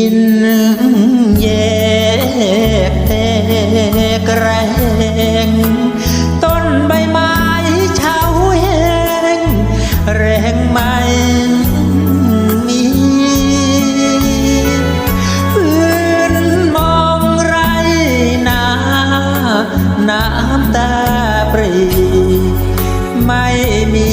ินแยกแตกแรงต้นใบไม้เฉาแห้งแรงไม่มีพื้นมองไรนาน้ำตาปรีไม่มี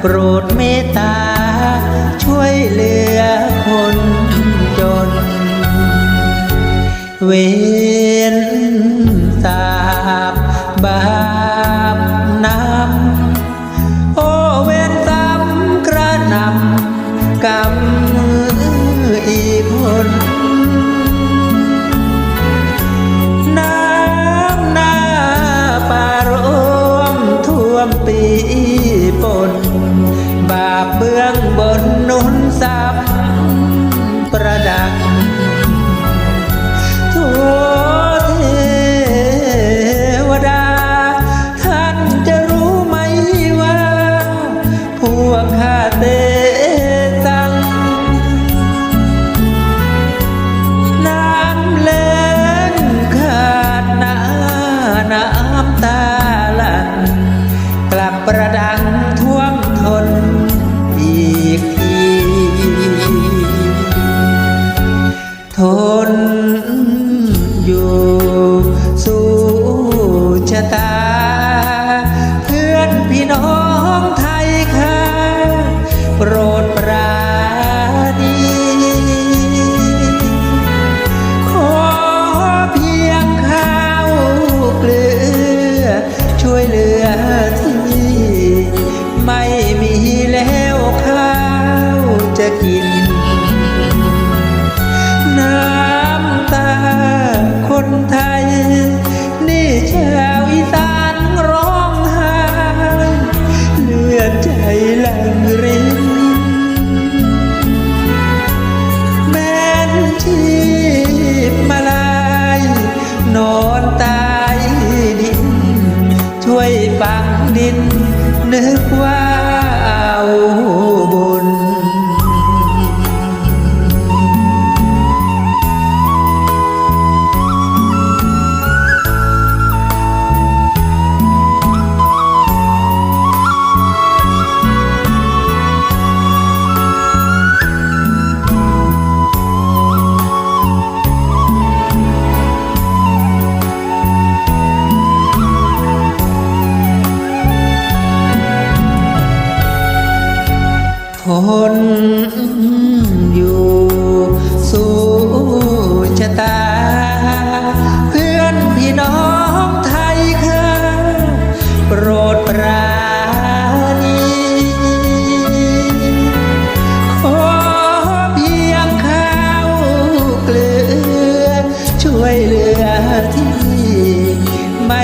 โปรดเมตตา ช่วยเหลือคนจน เวรสาบบาป ชะตา เพื่อนพี่น้องไทยค่ะ โปรดปราณีขอเพียงข้าวเกลือ ช่วยเหลือที่ ไม่มีแล้วข้าวจะกิน ปังดินนึกว่าเอาบุญ ที่ไม่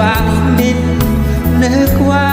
ปางดินนึกว่า